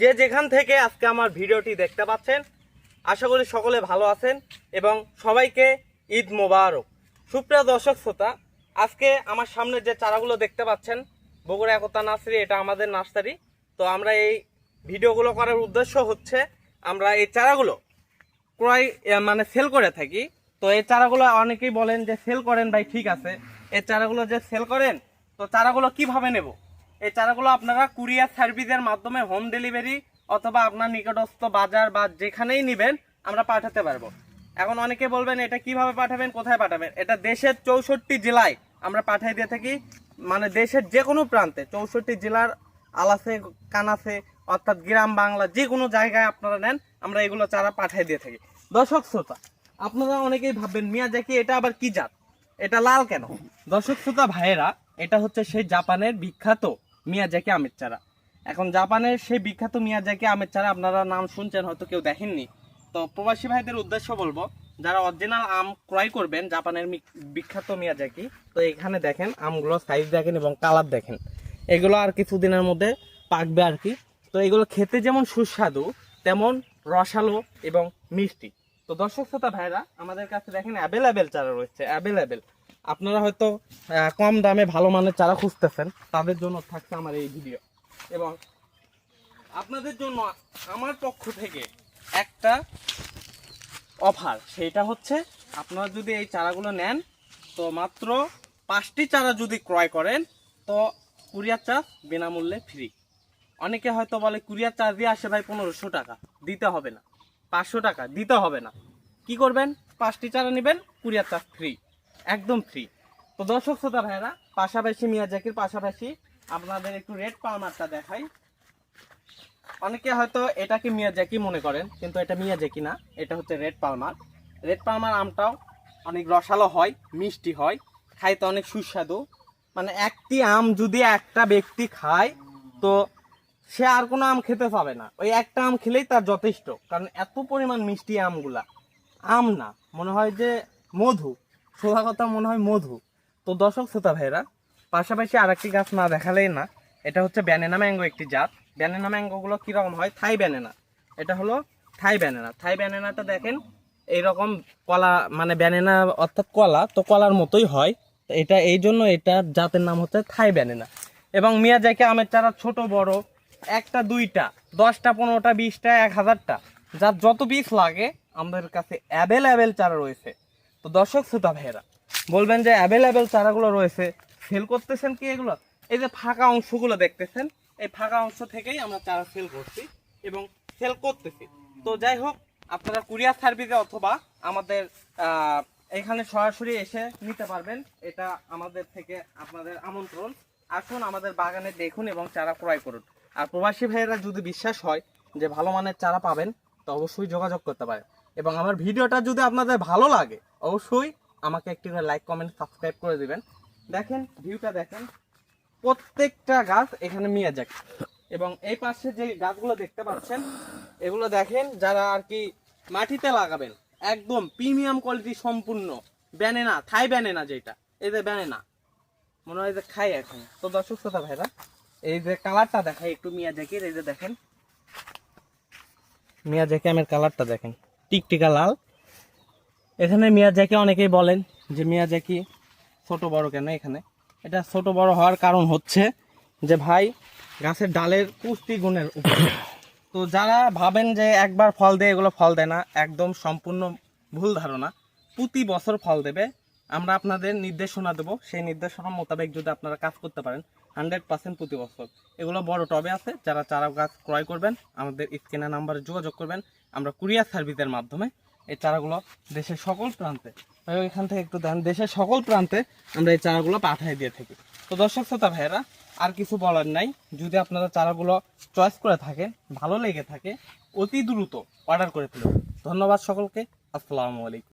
যে যেখান থেকে আজকে আমার ভিডিওটি দেখতে পাচ্ছেন, আশা করি সকলে ভালো আছেন এবং সবাইকে ঈদ মোবারক। সুপ্রিয় দর্শক শ্রোতা, আজকে আমার সামনে যে চারাগুলো দেখতে পাচ্ছেন, বগুড়া একতা নার্সারি, এটা আমাদের নার্সারি। তো আমরা এই ভিডিওগুলো করার উদ্দেশ্য হচ্ছে, আমরা এই চারাগুলো ক্রয় মানে সেল করে থাকি। তো এই চারাগুলো অনেকেই বলেন যে, সেল করেন ভাই, ঠিক আছে। এই চারাগুলো যে সেল করেন, তো চারাগুলো কীভাবে নেব? এই চারাগুলো আপনারা কুরিয়ার সার্ভিসের মাধ্যমে হোম ডেলিভারি অথবা আপনার নিকটস্থ বাজার বা যেখানেই নেবেন, আমরা পাঠাতে পারব। এখন অনেকে বলবেন, এটা কীভাবে পাঠাবেন? কোথায় পাঠাবেন? এটা দেশের চৌষট্টি জেলায় আমরা পাঠিয়ে দিয়ে থাকি। মানে দেশের যে কোনো প্রান্তে, চৌষট্টি জেলার আলাসে, কানাসে, অর্থাৎ গ্রাম বাংলা যে কোনো জায়গায় আপনারা নেন, আমরা এগুলো চারা পাঠিয়ে দিয়ে থাকি। দর্শক শ্রোতা, আপনারা অনেকেই ভাববেন, মিয়া জ্যাকি এটা আবার কি জাত? এটা লাল কেন? দর্শক শ্রোতা ভাইয়েরা, এটা হচ্ছে সেই জাপানের বিখ্যাত মিয়া জ্যাকি আমের চারা। এখন জাপানের সেই বিখ্যাত মিয়া জ্যাকি আমের চারা আপনারা নাম শুনছেন, হয়তো কেউ দেখেননি। তো প্রবাসী ভাইদের উদ্দেশ্য বলব, যারা অরিজিনাল আম ক্রয় করবেন, জাপানের বিখ্যাত মিয়াজাকি, তো এখানে দেখেন, আমগুলো সাইজ দেখেন এবং কালার দেখেন। এগুলো আর কিছুদিনের মধ্যে পাকবে আর কি। তো এগুলো খেতে যেমন সুস্বাদু, তেমন রসালো এবং মিষ্টি। তো দর্শক শ্রোতা ভাইরা, আমাদের কাছে দেখেন অ্যাভেলেবেল চারা রয়েছে অ্যাভেলেবেল আপনারা হয়তো কম দামে ভালো মানের চারা খুঁজতেছেন, তাদের জন্য থাকছে আমার এই ভিডিও এবং আপনাদের জন্য আমার পক্ষ থেকে একটা অফার সেটা হচ্ছে আপনারা যদি এই চারাগুলো নেন, তো মাত্র পাঁচটি চারা যদি ক্রয় করেন, তো কুরিয়ার চার্জ বিনামূল্যে ফ্রি অনেকে হয়তো বলে, কুরিয়ার চার্জ দিয়ে আসে ভাই পনেরোশো টাকা, দিতে হবে না। পাঁচশো টাকা, দিতে হবে না। কি করবেন? পাঁচটি চারা নেবেন, কুরিয়ার চার্জ ফ্রি একদম ফ্রি তো দর্শক শ্রোতা ভাইরা পাশাপাশি মিয়া মিয়াজাকির পাশাপাশি আপনাদের একটু রেড পালমারটা দেখাই। অনেকে হয়তো এটাকে মিয়াজাকি মনে করেন, কিন্তু এটা মিয়াজাকি না, এটা হচ্ছে রেড পালমার রেড পালমার আমটাও অনেক রসালো হয়, মিষ্টি হয়, খাইতে অনেক সুস্বাদু। মানে একটি আম যদি একটা ব্যক্তি খায়, তো সে আর কোনো আম খেতে পাবে না। ওই একটা আম খেলেই তার যথেষ্ট, কারণ এত পরিমাণ মিষ্টি আমগুলা। আম না, মনে হয় যে মধু। সোজা কথা মনে হয় মধু। তো দর্শক, শ্রোতা ভাইরা পাশাপাশি আর একটি গাছ না দেখালেই না, এটা হচ্ছে ব্যানেনা ম্যাঙ্গো একটি জাত। ব্যানেনা ম্যাঙ্গোগুলো কীরকম হয়? থাই ব্যানেনা। এটা হলো থাই ব্যানেনা। থাই ব্যানেনাটা দেখেন, এইরকম কলা মানে ব্যানেনা অর্থাৎ কলা, তো কলার মতোই হয়। এটা, এই জন্য এটা জাতের নাম হচ্ছে থাই ব্যানেনা। এবং মিয়াজাকি আমের চারা ছোট, বড়, একটা, দুইটা, দশটা, পনেরোটা, বিশটা, এক হাজারটা, যার যত বীজ লাগে, আমাদের কাছে অ্যাভেলেবেল চারা রয়েছে। তো দর্শক, শ্রোতা ভাইয়েরা, বলবেন যে অ্যাভেলেবেল চারাগুলো রয়েছে সেল করতেছেন কি এগুলো? এই যে ফাঁকা অংশগুলো দেখতেছেন, এই ফাঁকা অংশ থেকেই আমরা চারা সেল করছি এবং সেল করতেছি। তো যাই হোক, আপনারা কুরিয়ার সার্ভিসে অথবা আমাদের এখানে সরাসরি এসে নিতে পারবেন। এটা আমাদের থেকে আপনাদের আমন্ত্রণ। আসুন আমাদের বাগানে দেখুন এবং চারা ক্রয় করুন। আর প্রবাসী ভাইয়েরা যদি বিশ্বাস হয় যে ভালো মানের চারা পাবেন, তো অবশ্যই যোগাযোগ করতে পারেন। এবং আমার ভিডিওটা যদি আপনাদের ভালো লাগে, অবশ্যই আমাকে একটি করে লাইক কমেন্ট সাবস্ক্রাইব করে দিবেন। দেখেন ভিউটা দেখেন, প্রত্যেকটা গাছ এখানে মিয়া যাক। এবং এই পাশে যে গাছগুলো দেখতে পাচ্ছেন, এগুলো দেখেন যারা আর কি মাটিতে লাগাবেন, একদম প্রিমিয়াম কোয়ালিটি সম্পূর্ণ। ব্যানেনা থাই ব্যানেনা যেটা। এই যে ব্যানেনা মনে হয় যে খাই এখন। তো দর্শক শ্রোতা ভাইরা, এই যে কালারটা দেখাই একটু মিয়া জ্যাকির, এই যে দেখেন। মিয়া জ্যাকি আমের কালারটা দেখেন। টিকটিকা লাল। এখানে মিয়া জ্যাকি অনেকেই বলেন যে মিয়া জ্যাকি ছোট বড় কেন এখানে? এটা ছোট বড় হওয়ার কারণ হচ্ছে যে ভাই, গাছের ডালের পুষ্টি গুণের উপর। তো যারা ভাবেন যে একবার ফল দেয়, এগুলো ফল দেয় না, একদম সম্পূর্ণ ভুল ধারণা। প্রতি বছর ফল দেবে আমরা আপনাদের নির্দেশনা দেবো। সেই নির্দেশনা মোতাবেক যদি আপনারা কাজ করতে পারেন হান্ড্রেড পার্সেন্ট প্রতি বছর। এগুলো বড় টবে আছে, যারা চারা গাছ ক্রয় করবেন, আমাদের স্ক্রিনের নাম্বারে যোগাযোগ করবেন। আমরা কুরিয়ার সার্ভিসের মাধ্যমে এই চারাগুলো দেশের সকল প্রান্তে এখান থেকে একটু দেন, দেশের সকল প্রান্তে আমরা এই চারাগুলো পাঠিয়ে দিয়ে থাকি। তো দর্শক, শ্রোতা ভাইয়েরা, আর কিছু বলার নাই। যদি আপনারা চারাগুলো চয়েস করে থাকেন, ভালো লেগে থাকে, অতি দ্রুত অর্ডার করে ফেলুন। ধন্যবাদ সকলকে। আসসালামু আলাইকুম।